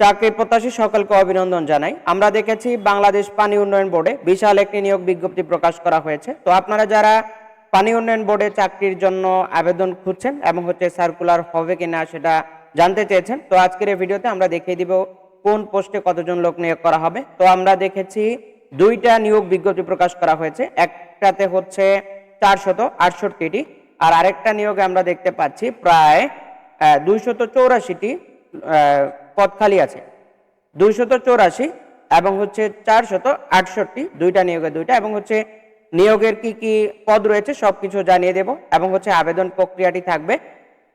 চাকরি প্রত্যাশী সকলকে অভিনন্দন জানাই। আমরা দেখেছি বাংলাদেশ পানি উন্নয়ন বোর্ডে বিশাল একটি নিয়োগ বিজ্ঞপ্তি প্রকাশ করা হয়েছে। তো আপনারা যারা পানি উন্নয়ন বোর্ডে চাকরির জন্য আবেদন খুঁজছেন এবং হচ্ছে সার্কুলার হবে কিনা সেটা জানতে চেয়েছেন, তো আজকের এই ভিডিওতে আমরা দেখিয়ে দিব কোন পোস্টে কতজন লোক নিয়োগ করা হবে। তো আমরা দেখেছি দুইটা নিয়োগ বিজ্ঞপ্তি প্রকাশ করা হয়েছে। একটাতে হচ্ছে চারশত আটষট্টিটি আর আরেকটা নিয়োগে আমরা দেখতে পাচ্ছি প্রায় দুইশত চৌরাশিটি পদ খালি আছে। দুইশত চৌরাশি এবং হচ্ছে চারশত আটষট্টি, দুইটা নিয়োগের দুইটা এবং হচ্ছে নিয়োগের কি কি পদ রয়েছে সবকিছু জানিয়ে দেব এবং হচ্ছে আবেদন প্রক্রিয়াটি থাকবে।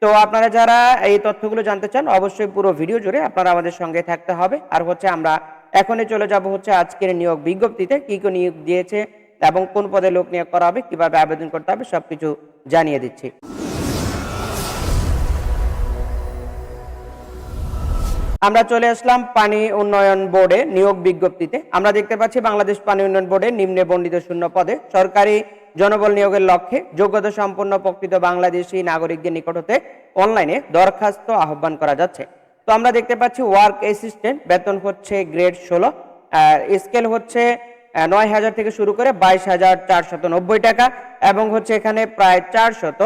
তো আপনারা যারা এই তথ্যগুলো জানতে চান, অবশ্যই পুরো ভিডিও জুড়ে আপনারা আমাদের সঙ্গে থাকতে হবে। আর হচ্ছে আমরা এখনই চলে যাব হচ্ছে আজকের নিয়োগ বিজ্ঞপ্তিতে, কি কি নিয়োগ দিয়েছে এবং কোন পদে লোক নিয়োগ করা হবে, কীভাবে আবেদন করতে হবে সবকিছু জানিয়ে দিচ্ছি। আমরা চলে আসলাম পানি উন্নয়ন বোর্ডে নিয়োগ বিজ্ঞপ্তিতে। আমরা দেখতে পাচ্ছি বাংলাদেশ পানি উন্নয়ন বোর্ডে নিম্নে বর্ণিত শূন্য পদে সরকারি জনবল নিয়োগের লক্ষ্যে যোগ্যতা সম্পন্ন প্রকৃত বাংলাদেশি নাগরিকদের নিকট হতে অনলাইনে দরখাস্ত আহ্বান করা যাচ্ছে। তো আমরা দেখতে পাচ্ছি ওয়ার্ক অ্যাসিস্ট্যান্ট, বেতন হচ্ছে গ্রেড ষোলো স্কেল হচ্ছে নয় হাজার থেকে শুরু করে বাইশ হাজার চারশত নব্বই টাকা এবং হচ্ছে এখানে প্রায় চারশত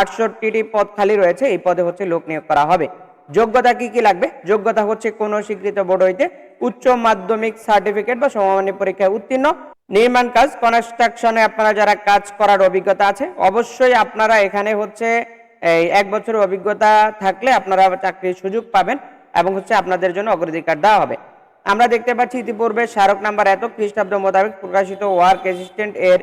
আটষট্টিটি পদ খালি রয়েছে। এই পদে হচ্ছে লোক নিয়োগ করা হবে। যোগ্যতা কি কি লাগবে? যোগ্যতা হচ্ছে কোন স্বীকৃত বোর্ড হইতে উচ্চ মাধ্যমিক সার্টিফিকেট বা সমমানের পরীক্ষায় উত্তীর্ণ। নির্মাণ কাজ কনস্ট্রাকশনে আপনারা যারা কাজ করার অভিজ্ঞতা আছে, অবশ্যই আপনারা এখানে হচ্ছে এই এক বছরের অভিজ্ঞতা থাকলে আপনারা চাকরির সুযোগ পাবেন এবং হচ্ছে আপনাদের জন্য অগ্রাধিকার দেওয়া হবে। আমরা দেখতে পাচ্ছি ইতিপূর্বে স্মারক নাম্বার এত খ্রিস্টাব্দ মোতাবেক প্রকাশিত ওয়ার্ক অ্যাসিস্ট্যান্ট এর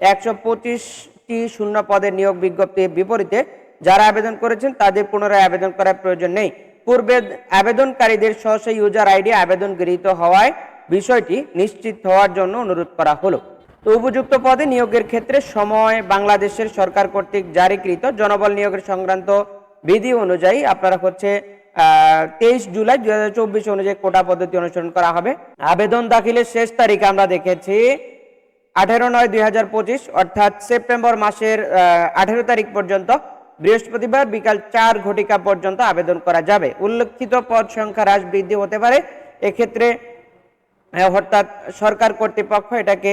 একশো পঁচিশটি শূন্য পদের নিয়োগ বিজ্ঞপ্তির বিপরীতে যারা আবেদন করেছেন তাদের পুনরায় আবেদন করার প্রয়োজন নেই। পূর্বে আবেদনকারীদের সহসা ইউজার আইডি আবেদন গৃহীত হওয়ায় বিষয়টি নিশ্চিত হওয়ার জন্য অনুরোধ করা হলো। তো উপযুক্ত পদে নিয়োগের ক্ষেত্রে সময় বাংলাদেশের সরকার কর্তৃক জারিকৃত জনবল নিয়োগের সংক্রান্ত বিধি অনুযায়ী আপনারা হচ্ছে তেইশ জুলাই দুই হাজার চব্বিশ অনুযায়ী কোটা পদ্ধতি অনুসরণ করা হবে। আবেদন দাখিলের শেষ তারিখ আমরা দেখেছি আঠেরো নয় দুই অর্থাৎ সেপ্টেম্বর মাসের আঠেরো তারিখ পর্যন্ত। বৃহস্পতিবার বিকাল চার ঘটিকা পর্যন্ত আবেদন করা যাবে। উল্লেখিত পদ সংখ্যা হ্রাস বৃদ্ধি হতে পারে। এক্ষেত্রে অর্থাৎ সরকার কর্তৃপক্ষ এটাকে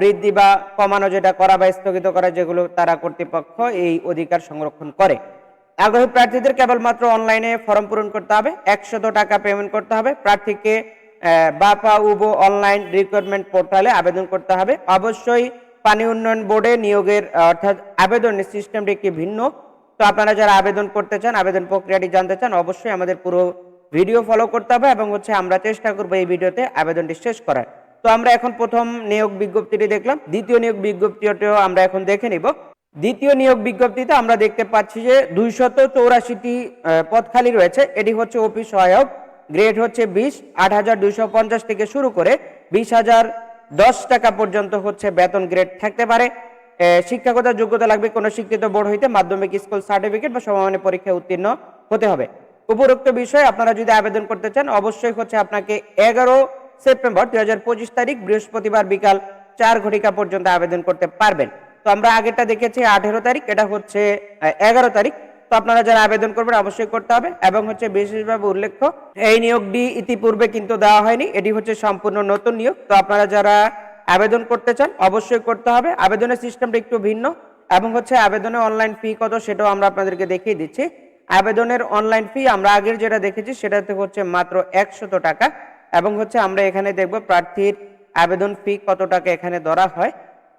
বৃদ্ধি বা কমানো যেটা করা বা স্থগিত করা যেগুলো তারা কর্তৃপক্ষ এই অধিকার সংরক্ষণ করে। আগ্রহী প্রার্থীদের কেবলমাত্র অনলাইনে ফর্ম পূরণ করতে হবে। একশত টাকা পেমেন্ট করতে হবে। প্রার্থীকে বাপা, উবো অনলাইন রিক্রুটমেন্ট পোর্টালে আবেদন করতে হবে। অবশ্যই পানি উন্নয়ন বোর্ডে নিয়োগের অর্থাৎ আবেদনের সিস্টেমটি একটি ভিন্ন। তো আপনারা যারা আবেদন করতে চান, আবেদন প্রক্রিয়াটি জানতে চান, অবশ্যই আমাদের পুরো ভিডিও ফলো করতে হবে এবং হচ্ছে আমরা চেষ্টা করব এই ভিডিওতে আবেদনটি শেষ করার। তো আমরা এখন প্রথম নিয়োগ বিজ্ঞপ্তিটি দেখলাম। দ্বিতীয় নিয়োগ বিজ্ঞপ্তিটিও আমরা এখন দেখে নিব। দ্বিতীয় নিয়োগ বিজ্ঞপ্তিতে আমরা দেখতে পাচ্ছি যে দুইশত চৌরাশিটি পদ খালি রয়েছে। এটি হচ্ছে অফিস সহায়ক, গ্রেড হচ্ছে বিশ, আট হাজার দুইশো পঞ্চাশ থেকে শুরু করে বিশ হাজার দশ টাকা পর্যন্ত হচ্ছে বেতন গ্রেড থাকতে পারে। শিক্ষাগত যোগ্যতা লাগবে, কোনো শিক্ষিত বোর্ড হইতে মাধ্যমিক, স্কুল সার্টিফিকেট বা সমমানের পরীক্ষায় উত্তীর্ণ হতে হবে। উপরোক্ত বিষয়ে আপনারা যদি আবেদন করতে চান, অবশ্যই হচ্ছে আপনাকে এগারো সেপ্টেম্বর দুই হাজার পঁচিশ তারিখ বৃহস্পতিবার বিকাল চার ঘটিকা পর্যন্ত আবেদন করতে পারবেন। তো আমরা আগেরটা দেখেছি, আঠেরো তারিখ, এটা হচ্ছে এগারো তারিখ। তো আপনারা যারা আবেদন করবেন অবশ্যই করতে হবে এবং হচ্ছে বিশেষভাবে উল্লেখ্য, এই নিয়োগটি ইতিপূর্বে কিন্তু দেওয়া হয়নি। এটি হচ্ছে সম্পূর্ণ নতুন নিয়োগ। তো আপনারা যারা আবেদন করতে চান অবশ্যই করতে হবে। আবেদনের সিস্টেমটা একটু ভিন্ন এবং হচ্ছে আবেদনের অনলাইন ফি কত সেটাও আমরা আপনাদেরকে দেখিয়ে দিচ্ছি। আবেদনের অনলাইন ফি আমরা আগের যেটা দেখেছি সেটাতে হচ্ছে মাত্র একশত টাকা এবং হচ্ছে আমরা এখানে দেখব প্রার্থীর আবেদন ফি কত টাকা এখানে ধরা হয়।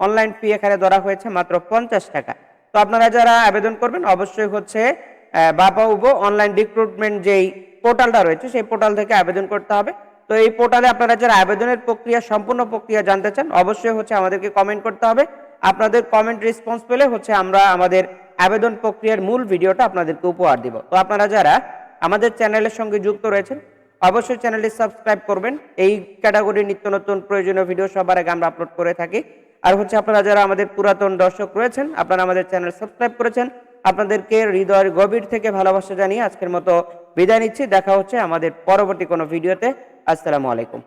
অনলাইন ফি এখানে ধরা হয়েছে মাত্র পঞ্চাশ টাকা। তো আপনারা যারা আবেদন করবেন, অবশ্যই হচ্ছে বাবা উবো অনলাইন রিক্রুটমেন্ট যেই পোর্টালটা রয়েছে, সেই পোর্টাল থেকে আবেদন করতে হবে। তো এই পোর্টালে আপনারা যারা আবেদনের প্রক্রিয়া, সম্পূর্ণ প্রক্রিয়া জানতে চান, অবশ্যই হচ্ছে আমাদেরকে কমেন্ট করতে হবে। আপনাদের কমেন্ট রেসপন্স পেলে হচ্ছে আমরা আমাদের আবেদন প্রক্রিয়ার মূল ভিডিওটা আপনাদেরকে উপহার দিব। তো আপনারা যারা আমাদের চ্যানেলের সঙ্গে যুক্ত রয়েছেন, অবশ্যই চ্যানেলটি সাবস্ক্রাইব করবেন। এই ক্যাটাগরির নিত্য নতুন প্রয়োজনীয় ভিডিও সবার আগে আমরা আপলোড করে থাকি। আর হচ্ছে আপনারা যারা আমাদের পুরাতন দর্শক রয়েছেন, আপনারা আমাদের চ্যানেল সাবস্ক্রাইব করেছেন, আপনাদেরকে হৃদয়ের গভীর থেকে ভালোবাসা জানিয়ে আজকের মতো বিদায় নিচ্ছি। দেখা হচ্ছে আমাদের পরবর্তী কোনো ভিডিওতে। আসসালামু আলাইকুম।